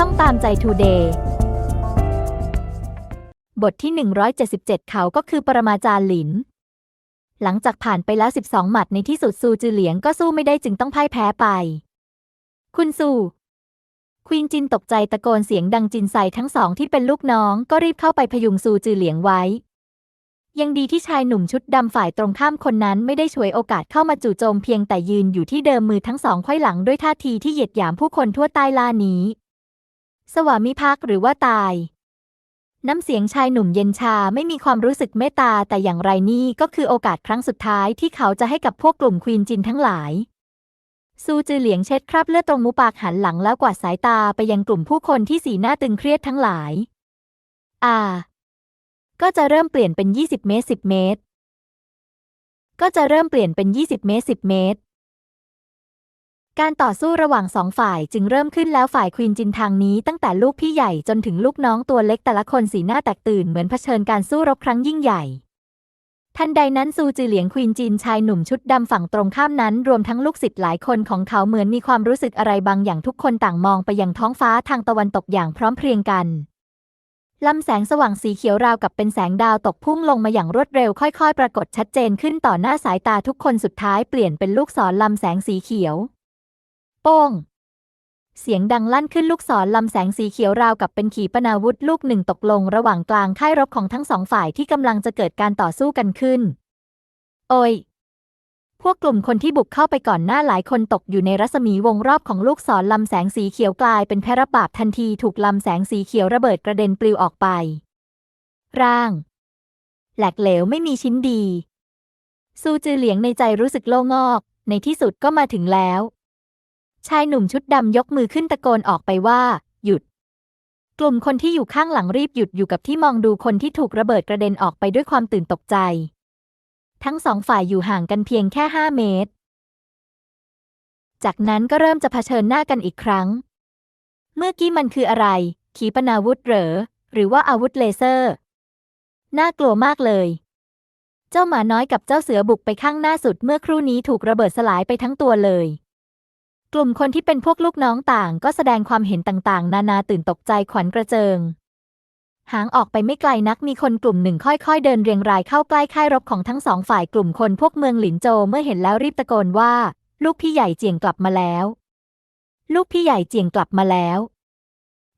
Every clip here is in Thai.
ช่องตามใจทูเดย์บทที่ 177 เขาก็คือปรมาจารย์หลิน หลังจากผ่านไปแล้ว 12 หมัดในที่สุดซูจือเหลียงก็สู้ไม่ได้จึงต้องพ่ายแพ้ไป คุณซูควีนจินตกใจตะโกนเสียงดังจินใส่ทั้งสองที่เป็นลูกน้องก็รีบเข้าไปพยุงซูจือเหลียงไว้ ยังดีที่ชายหนุ่มชุดดำฝ่ายตรงข้ามคนนั้นไม่ได้ฉวยโอกาสเข้ามาจู่โจมเพียงแต่ยืนอยู่ที่เดิมมือทั้งสองไขว้หลังด้วยท่าทีที่เหยียดหยามผู้คนทั่วใต้ล่านี้ สวามิภักดิ์หรือว่าตาย น้ำเสียงชายหนุ่มเย็นชาไม่มีความรู้สึกเมตตาแต่อย่างไรนี่ก็คือโอกาสครั้งสุดท้ายที่เขาจะให้กับพวกกลุ่มควีนจินทั้งหลาย ซูจือเหลียงเช็ดคราบเลือดตรงมุปากหันหลังแล้วกวาดสายตาไปยังกลุ่มผู้คนที่สีหน้าตึงเครียดทั้งหลาย อ่า ก็จะเริ่มเปลี่ยนเป็น 20 เมตร 10 เมตร ก็จะเริ่มเปลี่ยนเป็น 20 เมตร 10 เมตร การต่อสู้ระหว่างสองฝ่ายจึงเริ่มขึ้นแล้วฝ่ายควีนจินทางนี้ตั้งแต่ลูกพี่ใหญ่จนถึงลูกน้องตัวเล็กแต่ละคนสีหน้าแตกตื่นเหมือนเผชิญการสู้รบครั้งยิ่งใหญ่ ทันใดนั้นซูจือเหลียงควีนจินชายหนุ่มชุดดำฝั่งตรงข้ามนั้น รวมทั้งลูกศิษย์หลายคนของเขาเหมือนมีความรู้สึกอะไรบางอย่างทุกคนต่างมองไปยังท้องฟ้าทางตะวันตกอย่างพร้อมเพรียงกันลำแสงสว่างสีเขียวราวกับเป็นแสงดาวตกพุ่งลงมาอย่างรวดเร็วค่อย ๆ ปรากฏชัดเจนขึ้นต่อหน้าสายตาทุกคนสุดท้ายเปลี่ยนเป็นลูกศรลำแสงสีเขียว ป้ง เสียงดังลั่นขึ้นลูกศรลำแสงสีเขียวราวกับเป็นขีปนาวุธลูกหนึ่งตกลงระหว่างกลางค่ายรบของทั้งสองฝ่ายที่กำลังจะเกิดการต่อสู้กันขึ้น โอยพวกกลุ่มคนที่บุกเข้าไปก่อนหน้าหลายคนตกอยู่ในรัศมีวงรอบของลูกศรลำแสงสีเขียวกลายเป็นแพระบาปทันทีถูกลำแสงสีเขียวระเบิดกระเด็นปลิวออกไป ร่าง แหลกเหลวไม่มีชิ้นดี ซูจือเหลียงในใจรู้สึกโล่งอก ในที่สุดก็มาถึงแล้ว ชายหนุ่มชุดดำยกมือขึ้นตะโกนออกไปว่า หยุด กลุ่มคนที่อยู่ข้างหลังรีบหยุดอยู่กับที่มองดูคนที่ถูกระเบิดกระเด็นออกไปด้วยความตื่นตกใจ ทั้งสองฝ่ายอยู่ห่างกันเพียงแค่ห้าเมตร จากนั้นก็เริ่มจะเผชิญหน้ากันอีกครั้ง เมื่อกี้มันคืออะไร ขีปนาวุธเหรอ หรือว่าอาวุธเลเซอร์ น่ากลัวมากเลย เจ้าหมาน้อยกับเจ้าเสือบุกไปข้างหน้าสุดเมื่อครู่นี้ถูกระเบิดสลายไปทั้งตัวเลย ลุ่มคนที่เป็นพวกลูกน้องต่างก็แสดงความเห็นต่างๆ นานาตื่นตกใจขวัญกระเจิง หางออกไปไม่ไกลนักมีคนกลุ่มหนึ่งค่อยๆ เดินเรียงรายเข้าใกล้ค่ายรบของทั้งสองฝ่ายกลุ่มคนพวกเมืองหลินโจเมื่อเห็นแล้วรีบตะโกนว่า ลูกพี่ใหญ่เจียงกลับมาแล้ว ลูกพี่ใหญ่เจียงกลับมาแล้ว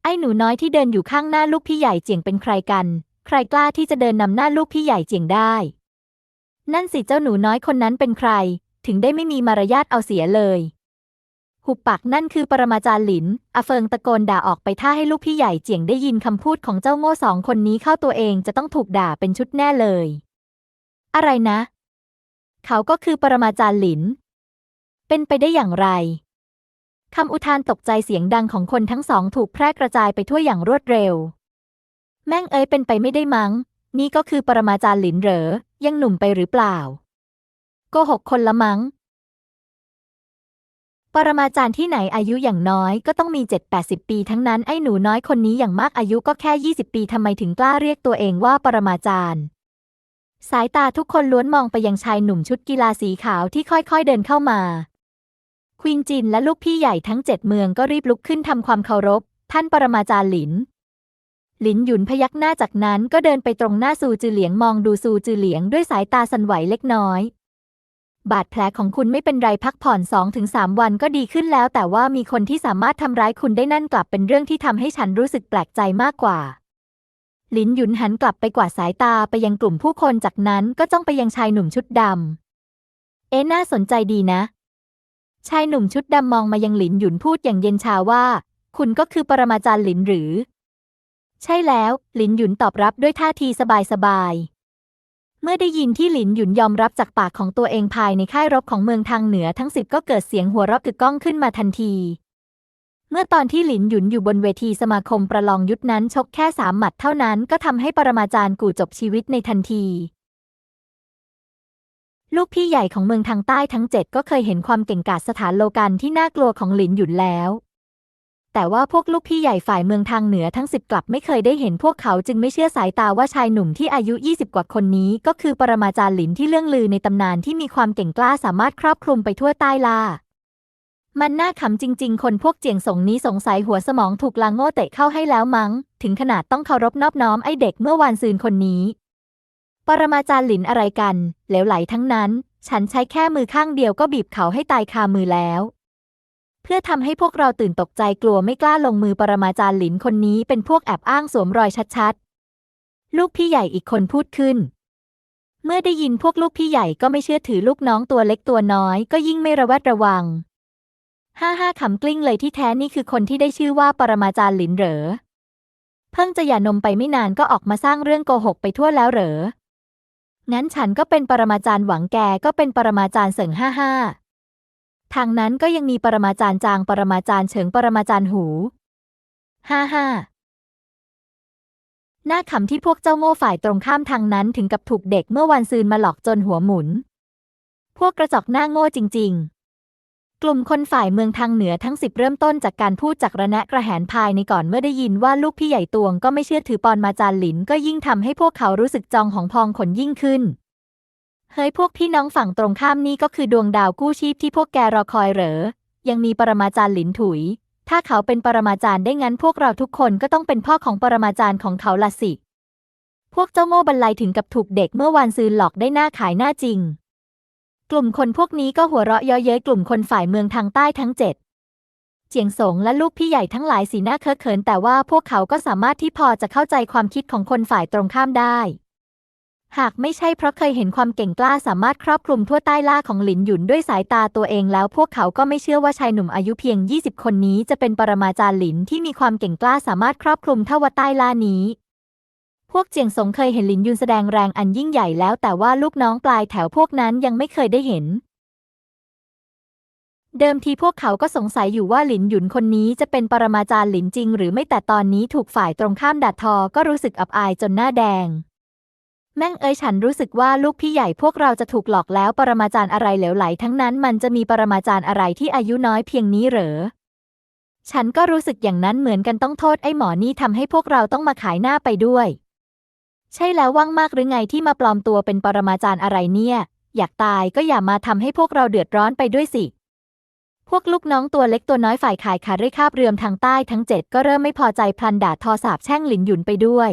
ไอ้หนูน้อยที่เดินอยู่ข้างหน้าลูกพี่ใหญ่เจียงเป็นใครกัน ใครกล้าที่จะเดินนำหน้าลูกพี่ใหญ่เจียงได้ นั่นสิเจ้าหนูน้อยคนนั้นเป็นใคร ถึงได้ไม่มีมารยาทเอาเสียเลย หุบปากนั่นคือปรมาจารย์หลินอาเฟิงตะโกนด่าออกไปท่าให้ลูกพี่ใหญ่เจียงได้ยินคำพูดของเจ้าโง่สองคนนี้เข้าตัวเองจะต้องถูกด่าเป็นชุดแน่เลย อะไรนะ เขาก็คือปรมาจารย์หลิน เป็นไปได้อย่างไรคำอุทานตกใจเสียงดังของคนทั้งสองถูกแพร่กระจายไปทั่วอย่างรวดเร็ว แม่งเอ้ยเป็นไปไม่ได้มั้ง นี่ก็คือปรมาจารย์หลินเหรอ ยังหนุ่มไปหรือเปล่า โกหกคนละมั้ง ปรมาจารย์ที่ไหนอายุอย่างน้อยก็ต้องมี 7-80 ปีทั้งนั้นไอ้หนูน้อยคนนี้อย่างมากอายุก็แค่ 20 ปีทำไมถึงกล้าเรียกตัวเองว่าปรมาจารย์ สายตาทุกคนล้วนมองไปยังชายหนุ่มชุดกีฬาสีขาวที่ค่อยๆเดินเข้ามา ควีนจินและลูกพี่ใหญ่ทั้งเจ็ดเมืองก็รีบลุกขึ้นทำความเคารพ ท่านปรมาจารย์หลิน หลินหยุนพยักหน้าจากนั้นก็เดินไปตรงหน้าซูจือเหลียงมองดูซูจือเหลียงด้วยสายตาสั่นไหวเล็กน้อย บาดแผลของคุณไม่เป็นไรพักผ่อน 2-3ถึงวันก็ดีขึ้นแล้ว แต่ว่ามีคนที่สามารถทำร้ายคุณได้นั่นกลับเป็นเรื่องที่ทำให้ฉันรู้สึกแปลกใจมากกว่าหลินหยุนหันกลับไปกวาดสายตาไปยังกลุ่มผู้คนจากนั้นก็จ้องไปยังชายหนุ่มชุดดำเอ๊ะน่าสนใจดีนะ ชายหนุ่มชุดดำมองมายังหลินหยุนพูดอย่างเย็นชาว่า คุณก็คือปรมาจารย์หลินหรือ ใช่แล้ว หลินหยุนตอบรับด้วยท่าทีสบายๆ เมื่อได้ยินที่หลินหยุนยอมรับจากปากของตัวเองภายในค่ายรบของเมืองทางเหนือทั้งสิบก็เกิดเสียงหัวเราะกึกก้องขึ้นมาทันที เมื่อตอนที่หลินหยุนอยู่บนเวทีสมาคมประลองยุทธนั้นชกแค่สามหมัดเท่านั้นก็ทำให้ปรมาจารย์กู่จบชีวิตในทันที ลูกพี่ใหญ่ของเมืองทางใต้ทั้งเจ็ดก็เคยเห็นความเก่งกาจสถานโลกันที่น่ากลัวของหลินหยุนแล้ว แต่ว่าพวกลูกพี่ใหญ่ฝ่ายเมืองทางเหนือทั้งสิบกลับไม่เคยได้เห็นพวกเขาจึงไม่เชื่อสายตาว่าชายหนุ่มที่อายุ 20 กว่าคนนี้ ก็คือปรมาจารย์หลินที่เรื่องลือในตำนานที่มีความเก่งกล้าสามารถครอบคลุมไปทั่วใต้ลามันน่าขำจริง ๆ คนพวกเจียงสงนี้สงสัยหัวสมองถูกลางโง่เตะเข้าให้แล้วมั้ง ถึงขนาดต้องเคารพนอบน้อมไอเด็กเมื่อวานซืนคนนี้ ปรมาจารย์หลินอะไรกัน เหลวไหลทั้งนั้น ฉันใช้แค่มือข้างเดียวก็บีบเขาให้ตายคามือแล้ว พื่อทำให้พวกเราตื่นตกใจกลัวไม่กล้าลงมือปรมาจารย์หลินคนนี้เป็นพวกแอบอ้างสวมรอยชัดๆ ลูกพี่ใหญ่อีกคนพูดขึ้น เมื่อได้ยินพวกลูกพี่ใหญ่ก็ไม่เชื่อถือลูกน้องตัวเล็กตัวน้อย ก็ยิ่งไม่ระแวดระวัง ห้าห้าขำกลิ้งเลยที่แท้นี่คือคนที่ได้ชื่อว่าปรมาจารย์หลินเหรอ เพิ่งจะหย่านมไปไม่นานก็ออกมาสร้างเรื่องโกหกไปทั่วแล้วเหรอ งั้นฉันก็เป็นปรมาจารย์หวังแกก็เป็นปรมาจารย์เสิงห้าห้า ทางนั้นก็ยังมีปรมาจารย์จางปรมาจารย์เฉิงปรมาจารย์หูห้าห้าหน้าขำที่พวกเจ้าโง่ฝ่ายตรงข้ามทางนั้นถึงกับถูกเด็กเมื่อวันซืนมาหลอกจนหัวหมุน พวกกระจอกหน้าโง่จริง ๆ กลุ่มคนฝ่ายเมืองทางเหนือทั้งสิบเริ่มต้นจากการพูดจากระแนะกระแหนภายในก่อนเมื่อได้ยินว่าลูกพี่ใหญ่ตวงก็ไม่เชื่อถือปอนมาจารย์หลินก็ยิ่งทำให้พวกเขารู้สึกจองของพองขนยิ่งขึ้น เฮ้ยพวกพี่น้องฝั่งตรงข้ามนี่ก็คือดวงดาวกู้ชีพที่พวกแกรอคอยเหรอ ยังมีปรมาจารย์หลินถุย ถ้าเขาเป็นปรมาจารย์ได้งั้นพวกเราทุกคนก็ต้องเป็นพ่อของปรมาจารย์ของเขาละสิ พวกเจ้าโง่บรรลัยถึงกับถูกเด็กเมื่อวานซืนหลอกได้หน้าขายหน้าจริง กลุ่มคนพวกนี้ก็หัวเราะเย้อเย้ยกลุ่มคนฝ่ายเมืองทางใต้ทั้งเจ็ดเจียงสงและลูกพี่ใหญ่ทั้งหลายสีหน้าเคอะเขินแต่ว่าพวกเขาก็สามารถที่พอจะเข้าใจความคิดของคนฝ่ายตรงข้ามได้ หากไม่ใช่เพราะเคยเห็นความเก่งกล้าสามารถครอบคลุมทั่วใต้ล่าของหลินหยุนด้วยสายตาตัวเองแล้วพวกเขาก็ไม่เชื่อว่าชายหนุ่มอายุเพียง 20 คนนี้จะเป็นปรมาจารย์หลินที่มีความเก่งกล้าสามารถครอบคลุมเท่าวัดใต้ล่านี้ พวกเจียงสงเคยเห็นหลินยุนแสดงแรงอันยิ่งใหญ่แล้วแต่ว่าลูกน้องปลายแถวพวกนั้นยังไม่เคยได้เห็น เดิมทีพวกเขาก็สงสัยอยู่ว่าหลินหยุนคนนี้จะเป็นปรมาจารย์หลินจริง หรือไม่แต่ตอนนี้ถูกฝ่ายตรงข้ามดัดทอก็รู้สึกอับอายจนหน้าแดง แม่งเอ้ยฉันรู้สึกว่าลูกพี่ใหญ่พวกเราจะถูกหลอกแล้วปรมาจารย์อะไรเหลวไหลทั้งนั้นมันจะมีปรมาจารย์อะไรที่อายุน้อยเพียงนี้เหรอ ฉันก็รู้สึกอย่างนั้นเหมือนกันต้องโทษไอ้หมอนี่ทำให้พวกเราต้องมาขายหน้าไปด้วย ใช่แล้วว่างมากหรือไงที่มาปลอมตัวเป็นปรมาจารย์อะไรเนี่ย อยากตายก็อย่ามาทำให้พวกเราเดือดร้อนไปด้วยสิ พวกลูกน้องตัวเล็กตัวน้อยฝ่ายขายขาเร่คาบเรือมทางใต้ทั้งเจ็ดก็เริ่มไม่พอใจพลันด่าทอสาบแช่งหลินหยุนไปด้วย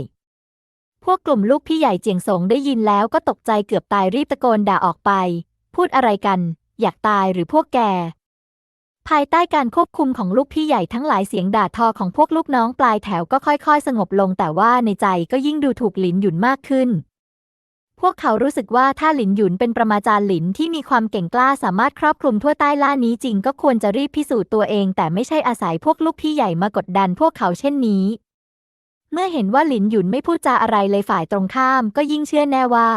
พวกกลุ่มลูกพี่ใหญ่เจียงสงได้ยินแล้วก็ตกใจเกือบตายรีบตะโกนด่าออกไป พูดอะไรกัน อยากตายหรือพวกแก ภายใต้การควบคุมของลูกพี่ใหญ่ทั้งหลายเสียงด่าทอของพวกลูกน้องปลายแถวก็ค่อยๆ สงบลง แต่ว่าในใจก็ยิ่งดูถูกหลินหยุนมากขึ้น พวกเขารู้สึกว่าถ้าหลินหยุนเป็นประมาจารย์หลินที่มีความเก่งกล้าสามารถครอบคลุมทั่วใต้ล่านี้จริงก็ควรจะรีบพิสูจน์ตัวเอง แต่ไม่ใช่อาศัยพวกลูกพี่ใหญ่มากดดันพวกเขาเช่นนี้ เมื่อเห็นว่าหลินหยุนไม่พูดจาอะไรเลยฝ่ายตรงข้ามก็ยิ่งเชื่อแน่ว่า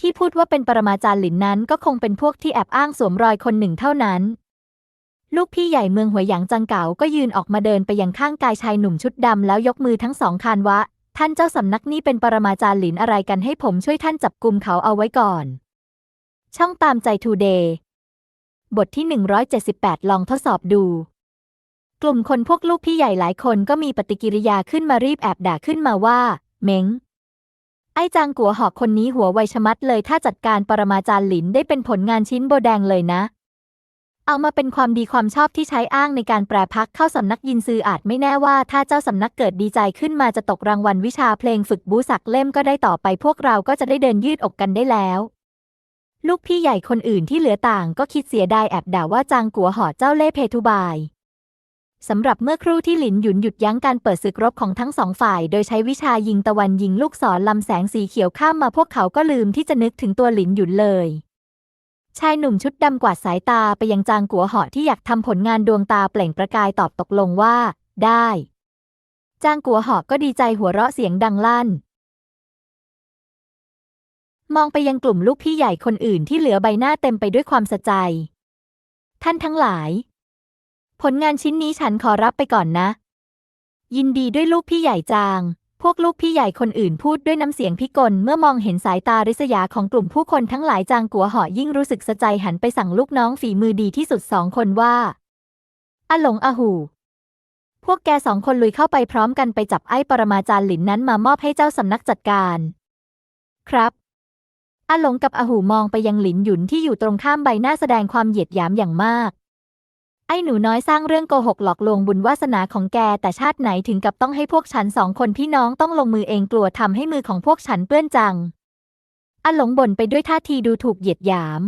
ที่พูดว่าเป็นปรมาจารย์หลินนั้นก็คงเป็นพวกที่แอบอ้างสวมรอยคนหนึ่งเท่านั้น ลูกพี่ใหญ่เมืองหัวหยางจังเก๋าก็ยืนออกมาเดินไปยังข้างกายชายหนุ่มชุดดำแล้วยกมือทั้งสองคานวะ ท่านเจ้าสำนักนี่เป็นปรมาจารย์หลินอะไรกันให้ผมช่วยท่านจับกลุ่มเขาเอาไว้ก่อน ช่องตามใจทูเดย์บทที่ 178 ลองทดสอบดู ลุ่มคนพวกลูกพี่ใหญ่หลายคนก็มีปฏิกิริยาขึ้นมารีบแอบด่าขึ้นมาว่าเม้งไอ้จางกัวหอกคนนี้หัวไวชมัดเลยถ้าจัดการปรมาจารย์หลินได้เป็นผลงานชิ้นโบแดงเลยนะ เอามาเป็นความดีความชอบที่ใช้อ้างในการแปรพักเข้าสำนักยินซืออาจไม่แน่ว่าถ้าเจ้าสำนักเกิดดีใจขึ้นมาจะตกรางวัลวิชาเพลงฝึกบูสักเล่มก็ได้ต่อไปพวกเราก็จะได้เดินยืดอกกันได้แล้วลูกพี่ใหญ่คนอื่นที่เหลือต่างก็คิดเสียดายแอบด่าว่าจางกัวหอเจ้าเล่เพทุบาย สำหรับเมื่อครู่ที่หลินหยุนหยุดยั้งการเปิดศึกรบของทั้งสองฝ่าย โดยใช้วิชายิงตะวันยิงลูกศรลำแสงสีเขียวข้ามมาพวกเขาก็ลืมที่จะนึกถึงตัวหลินหยุนเลย ชายหนุ่มชุดดำกวาดสายตาไปยังจางกัวเหาะที่อยากทำผลงานดวงตาเปล่งประกายตอบตกลงว่า ได้ จางกัวเหาะก็ดีใจหัวเราะเสียงดังลั่น มองไปยังกลุ่มลูกพี่ใหญ่คนอื่นที่เหลือใบหน้าเต็มไปด้วยความสะใจ ท่านทั้งหลาย ผลงานชิ้นนี้ฉันขอรับไปก่อนนะ ยินดีด้วยลูกพี่ใหญ่จาง พวกลูกพี่ใหญ่คนอื่นพูดด้วยน้ำเสียงพิกลเมื่อมองเห็นสายตาริษยาของกลุ่มผู้คนทั้งหลายจางกัวเหาะยิ่งรู้สึกสะใจหันไปสั่งลูกน้องฝีมือดีที่สุดสองคนว่าอาหลงอาหูพวกแกสองคนลุยเข้าไปพร้อมกันไปจับไอ้ปรมาจารย์หลินนั้นมามอบให้เจ้าสำนักจัดการ ครับอาหลงกับอาหูมองไปยังหลินหยุนที่อยู่ตรงข้ามใบหน้าแสดงความเหยียดหยามอย่างมาก ไอ้หนูน้อยสร้างเรื่องโกหกหลอกลวงบุญวาสนาของแก แต่ชาติไหนถึงกับต้องให้พวกฉันสองคนพี่น้องต้องลงมือเองกลัวทำให้มือของพวกฉันเปื้อนจังอหลงบ่นไปด้วยท่าทีดูถูกเหยียดหยาม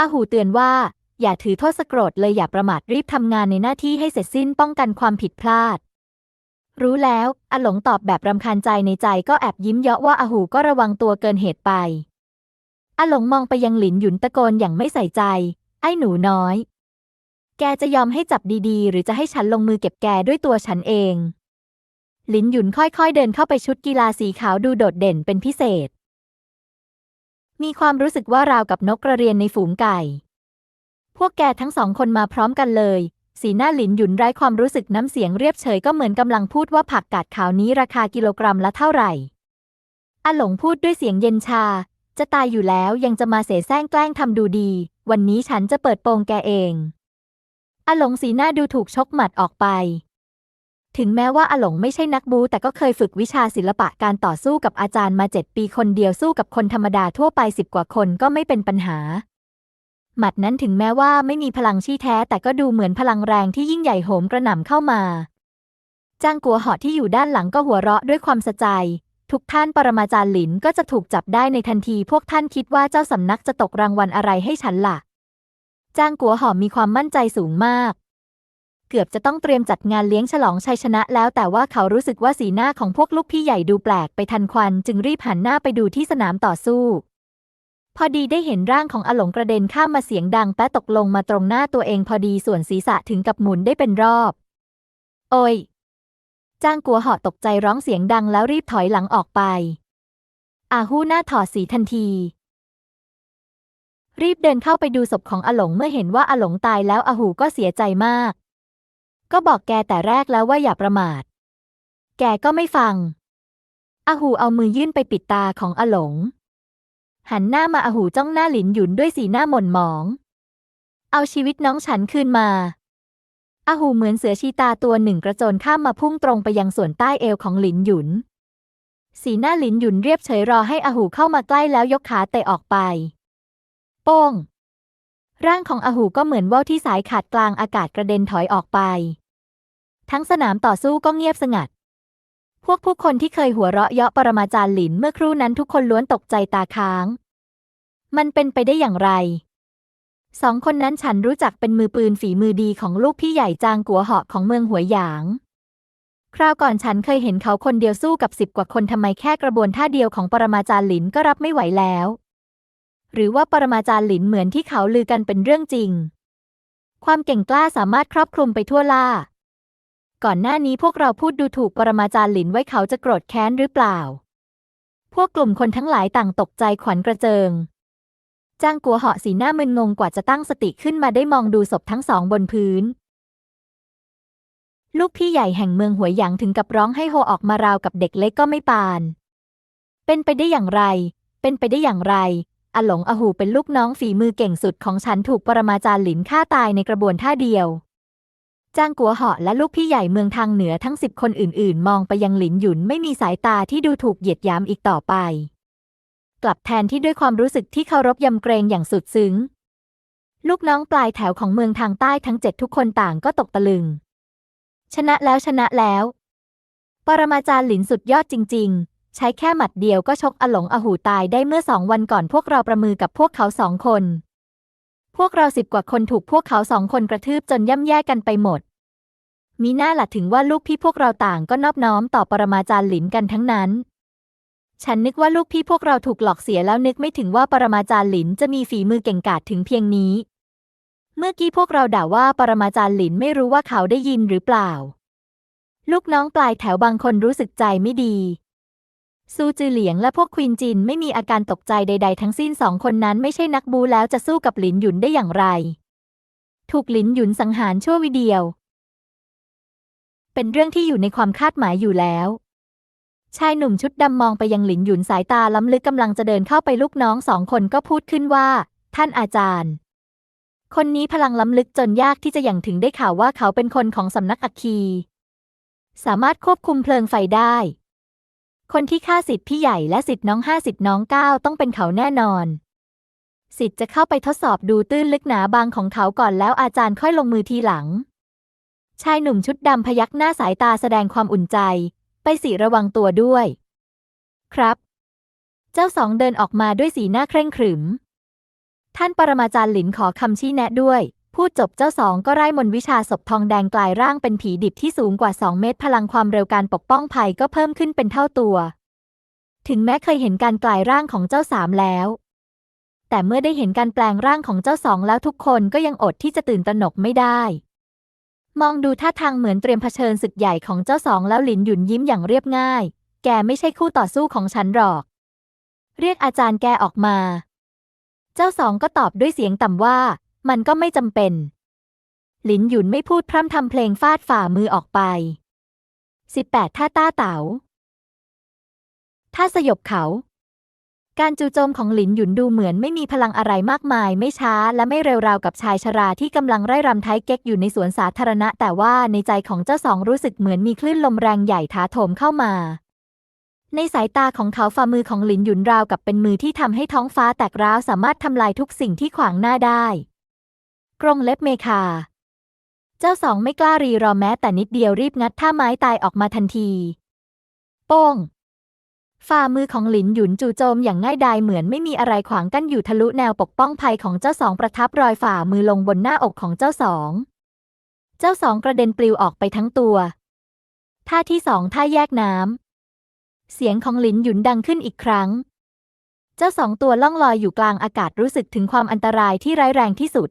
อหูเตือนว่า อย่าถือโทษสะกรดเลยอย่าประมาทรีบทำงานในหน้าที่ให้เสร็จสิ้นป้องกันความผิดพลาด รู้แล้วอหลงตอบแบบรำคาญใจในใจก็แอบยิ้มเยาะว่าอหูก็ระวังตัวเกินเหตุไปอหลงมองไปยังหลินหยุนตะโกนอย่างไม่ใส่ใจ ไอ้หนูน้อย แกจะยอมให้จับดีๆ หรือจะให้ฉันลงมือเก็บแกด้วยตัวฉันเองหลินหยุนค่อยๆ เดินเข้าไปชุดกีฬาสีขาวดูโดดเด่นเป็นพิเศษ มีความรู้สึกว่าราวกับนกกระเรียนในฝูงไก่ พวกแกทั้งสองคนมาพร้อมกันเลย สีหน้าหลินหยุนไร้ความรู้สึกน้ำเสียงเรียบเฉยก็เหมือนกำลังพูดว่าผักกาดขาวนี้ราคากิโลกรัมละเท่าไหร่อาหลงพูดด้วยเสียงเย็นชา จะตายอยู่แล้วยังจะมาเสแสร้งแกล้งทำดูดี วันนี้ฉันจะเปิดโปงแกเอง อาหลงสีหน้าดูถูกชกหมัดออกไป ถึงแม้ว่าอาหลงไม่ใช่นักบูแต่ก็เคยฝึกวิชาศิลปะการต่อสู้กับอาจารย์มาเจ็ดปีคนเดียวสู้กับคนธรรมดาทั่วไปสิบกว่าคนก็ไม่เป็นปัญหา หมัดนั้นถึงแม้ว่าไม่มีพลังชี้แท้แต่ก็ดูเหมือนพลังแรงที่ยิ่งใหญ่โหมกระหน่ำเข้ามาจ้างกัวเหาะที่อยู่ด้านหลังก็หัวเราะด้วยความสะใจทุกท่านปรมาจารย์หลินก็จะถูกจับได้ในทันที พวกท่านคิดว่าเจ้าสำนักจะตกรางวัลอะไรให้ฉันล่ะ จ้างกัวหอมมีความมั่นใจสูงมาก เกือบจะต้องเตรียมจัดงานเลี้ยงฉลองชัยชนะแล้วแต่ว่าเขารู้สึกว่าสีหน้าของพวกลูกพี่ใหญ่ดูแปลกไปทันควันจึงรีบหันหน้าไปดูที่สนามต่อสู้ พอดีได้เห็นร่างของอหลงกระเด็นข้ามมาเสียงดังแปะตกลงมาตรงหน้าตัวเองพอดีส่วนศีรษะถึงกับหมุนได้เป็นรอบ โอ้ยจ้างกัวเหาะตกใจร้องเสียงดังแล้วรีบถอยหลังออกไป อาหู้หน้าถอดสีทันที รีบเดินเข้าไปดูศพของอาหลงเมื่อเห็นว่าอาหลงตายแล้วอาหูก็เสียใจมาก ก็บอกแกแต่แรกแล้วว่าอย่าประมาท แกก็ไม่ฟังอาหูเอามือยื่นไปปิดตาของอาหลง หันหน้ามาอาหูจ้องหน้าหลินหยุนด้วยสีหน้าหม่นหมอง เอาชีวิตน้องฉันคืนมาอาหูเหมือนเสือชีตาตัวหนึ่งกระโจนข้ามมาพุ่งตรงไปยังส่วนใต้เอวของหลินหยุน สีหน้าหลินหยุนเรียบเฉยรอให้อาหูเข้ามาใกล้แล้วยกขาเตะออกไป โป้ง ร่างของอหูก็เหมือนว่าวที่สายขาดกลางอากาศกระเด็นถอยออกไป ทั้งสนามต่อสู้ก็เงียบสงัด พวกผู้คนที่เคยหัวเราะเยาะปรมาจารย์หลินเมื่อครู่นั้นทุกคนล้วนตกใจตาค้าง มันเป็นไปได้อย่างไร สองคนนั้นฉันรู้จักเป็นมือปืนฝีมือดีของลูกพี่ใหญ่จางกัวเหาะของเมืองหัวหยางคราวก่อนฉันเคยเห็นเขาคนเดียวสู้กับสิบกว่าคนทำไมแค่กระบวนท่าเดียวของปรมาจารย์หลินก็รับไม่ไหวแล้ว หรือว่าปรมาจารย์หลินเหมือนที่เขาลือกันเป็นเรื่องจริง ความเก่งกล้าสามารถครอบคลุมไปทั่วล่า ก่อนหน้านี้พวกเราพูดดูถูกปรมาจารย์หลินไว้เขาจะโกรธแค้นหรือเปล่า พวกกลุ่มคนทั้งหลายต่างตกใจขวัญกระเจิงจ้างกัวเหาะสีหน้ามึนงงกว่าจะตั้งสติขึ้นมาได้มองดูศพทั้งสองบนพื้น ลูกพี่ใหญ่แห่งเมืองหัวหยางถึงกับร้องให้โฮออกมาราวกับเด็กเล็กก็ไม่ปาน เป็นไปได้อย่างไร เป็นไปได้อย่างไร อหลงอหูเป็นลูกน้องฝีมือเก่งสุดของฉันถูกปรมาจารย์หลินฆ่าตายในกระบวนท่าเดียวจ้างกัวเหาะและลูกพี่ใหญ่เมืองทางเหนือทั้งสิบคนอื่นๆ มองไปยังหลินหยุนไม่มีสายตาที่ดูถูกเหยียดหยามอีกต่อไป กลับแทนที่ด้วยความรู้สึกที่เคารพยำเกรงอย่างสุดซึ้ง ลูกน้องปลายแถวของเมืองทางใต้ทั้งเจ็ดทุกคนต่างก็ตกตะลึง ชนะแล้วชนะแล้ว ปรมาจารย์หลินสุดยอดจริง ๆ ใช้แค่หมัดเดียวก็ชกอหลงอหูตายได้เมื่อสองวันก่อนพวกเราประมือกับพวกเขาสองคน พวกเราสิบกว่าคนถูกพวกเขาสองคนกระทืบจนย่ำแย่กันไปหมด มีหน้าหละถึงว่าลูกพี่พวกเราต่างก็นอบน้อมต่อปรมาจารย์หลินกันทั้งนั้น ฉันนึกว่าลูกพี่พวกเราถูกหลอกเสียแล้วนึกไม่ถึงว่าปรมาจารย์หลินจะมีฝีมือเก่งกาจถึงเพียงนี้ เมื่อกี้พวกเราด่าว่าปรมาจารย์หลินไม่รู้ว่าเขาได้ยินหรือเปล่า ลูกน้องปลายแถวบางคนรู้สึกใจไม่ดี ซูจือเหลียงและพวกควีนจินไม่มีอาการตกใจใด ๆ ทั้งสิ้นสองคนนั้นไม่ใช่นักบูแล้วจะสู้กับหลินหยุนได้อย่างไร ถูกหลินหยุนสังหารชั่ววิเดียว เป็นเรื่องที่อยู่ในความคาดหมายอยู่แล้ว ชายหนุ่มชุดดำมองไปยังหลินหยุนสายตาล้ำลึกกำลังจะเดินเข้าไปลูกน้องสองคนก็พูดขึ้นว่า ท่านอาจารย์ คนนี้พลังล้ำลึกจนยากที่จะอย่างถึงได้ข่าวว่าเขาเป็นคนของสำนักอัคคี สามารถควบคุมเพลิงไฟได้ คนที่ฆ่าสิทธิ์พี่ใหญ่และสิทธิ์น้องห้าสิทธิ์น้องเก้าต้องเป็นเขาแน่นอน สิทธิ์จะเข้าไปทดสอบดูตื้นลึกหนาบางของเขาก่อนแล้วอาจารย์ค่อยลงมือทีหลัง ชายหนุ่มชุดดำพยักหน้าสายตาแสดงความอุ่นใจ ไปสิระวังตัวด้วย ครับ เจ้าสองเดินออกมาด้วยสีหน้าเคร่งขรึม ท่านปรมาจารย์หลินขอคำชี้แนะด้วย พูดจบเจ้าสองก็ไร้มนวิชาศพทองแดงกลายร่างเป็นผีดิบที่สูงกว่า 2 เมตร พลังความเร็วการปกป้องภัยก็เพิ่มขึ้นเป็นเท่าตัว ถึงแม้เคยเห็นการกลายร่างของเจ้าสามแล้ว แต่เมื่อได้เห็นการแปลงร่างของเจ้าสองแล้วทุกคนก็ยังอดที่จะตื่นตระหนกไม่ได้ มองดูท่าทางเหมือนเตรียมเผชิญศึกใหญ่ของเจ้าสองแล้วหลินหยุนยิ้มอย่างเรียบง่าย แกไม่ใช่คู่ต่อสู้ของฉันหรอก เรียกอาจารย์แกออกมา เจ้าสองก็ตอบด้วยเสียงต่ำว่า มันก็ไม่จำเป็น หลินหยุนไม่พูดพร่ำทำเพลงฟาดฝ่ามือออกไป 18 ท่าต้าเต๋าท่าสยบเขา การจู่โจมของหลินหยุนดูเหมือนไม่มีพลังอะไรมากมาย ไม่ช้าและไม่เร็วราวกับชายชราที่กำลังไร่รำไทยเก๊กอยู่ในสวนสาธารณะ แต่ว่าในใจของเจ้าสองรู้สึกเหมือนมีคลื่นลมแรงใหญ่ถาโถมเข้ามาในสายตาของเขาฝ่ามือของหลินหยุนราวกับเป็นมือที่ทำให้ท้องฟ้าแตกร้าวสามารถทำลายทุกสิ่งที่ขวางหน้าได้ กรงเล็บเมคา เจ้าสองไม่กล้ารีรอแม้แต่นิดเดียวรีบงัดท่าไม้ตายออกมาทันที โป้ง ฝ่ามือของหลินหยุนจู่โจมอย่างง่ายดายเหมือนไม่มีอะไรขวางกั้นอยู่ทะลุแนวปกป้องภัยของเจ้าสองประทับรอยฝ่ามือลงบนหน้าอกของเจ้าสอง เจ้าสองกระเด็นปลิวออกไปทั้งตัว ท่าที่สองท่าแยกน้ำ เสียงของหลินหยุนดังขึ้นอีกครั้ง เจ้าสองตัวล่องลอยอยู่กลางอากาศรู้สึกถึงความอันตรายที่ร้ายแรงที่สุด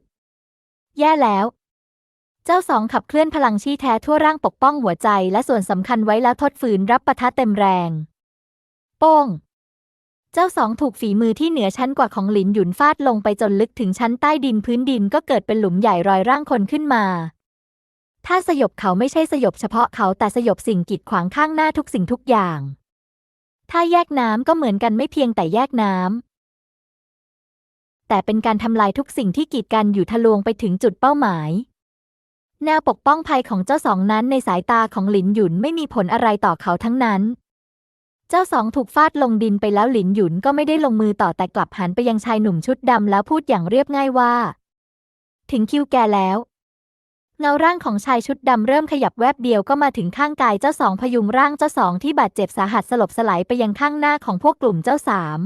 แย่แล้ว เจ้าสองขับเคลื่อนพลังชี้แท้ทั่วร่างปกป้องหัวใจและส่วนสำคัญไว้แล้วทดฝืนรับปะทะเต็มแรง โป้ง เจ้าสองถูกฝีมือที่เหนือชั้นกว่าของหลินหยุนฟาดลงไปจนลึกถึงชั้นใต้ดินพื้นดินก็เกิดเป็นหลุมใหญ่รอยร่างคนขึ้นมา ถ้าสยบเขาไม่ใช่สยบเฉพาะเขาแต่สยบสิ่งกีดขวางข้างหน้าทุกสิ่งทุกอย่าง ถ้าแยกน้ำก็เหมือนกันไม่เพียงแต่แยกน้ำ แต่เป็นการทำลายทุกสิ่งที่กีดกันอยู่ทะลวงไปถึงจุดเป้าหมาย แนวปกป้องภัยของเจ้าสองนั้นในสายตาของหลินหยุนไม่มีผลอะไรต่อเขาทั้งนั้น เจ้าสองถูกฟาดลงดินไปแล้วหลินหยุนก็ไม่ได้ลงมือต่อแต่กลับหันไปยังชายหนุ่มชุดดำแล้วพูดอย่างเรียบง่ายว่า ถึงคิวแกแล้ว เงาร่างของชายชุดดำเริ่มขยับแวบเดียวก็มาถึงข้างกายเจ้าสองพยุงร่างเจ้าสองที่บาดเจ็บสาหัสสลบสลายไปยังข้างหน้าของพวกกลุ่มเจ้าสาม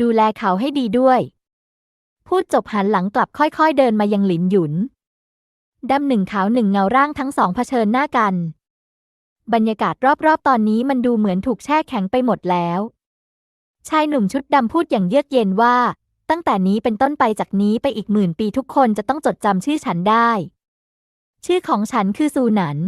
ดูแลเขาให้ดีด้วย พูดจบหันหลังกลับค่อยๆ เดินมายังหลินหยุนดำหนึ่งขาวหนึ่งเงาร่างทั้งสองเผชิญหน้ากัน บรรยากาศรอบๆ ตอนนี้มันดูเหมือนถูกแช่แข็งไปหมดแล้ว ชายหนุ่มชุดดำพูดอย่างเยือกเย็นว่า ตั้งแต่นี้เป็นต้นไปจากนี้ไปอีกหมื่นปีทุกคนจะต้องจดจำชื่อฉันได้ ชื่อของฉันคือซูหนัน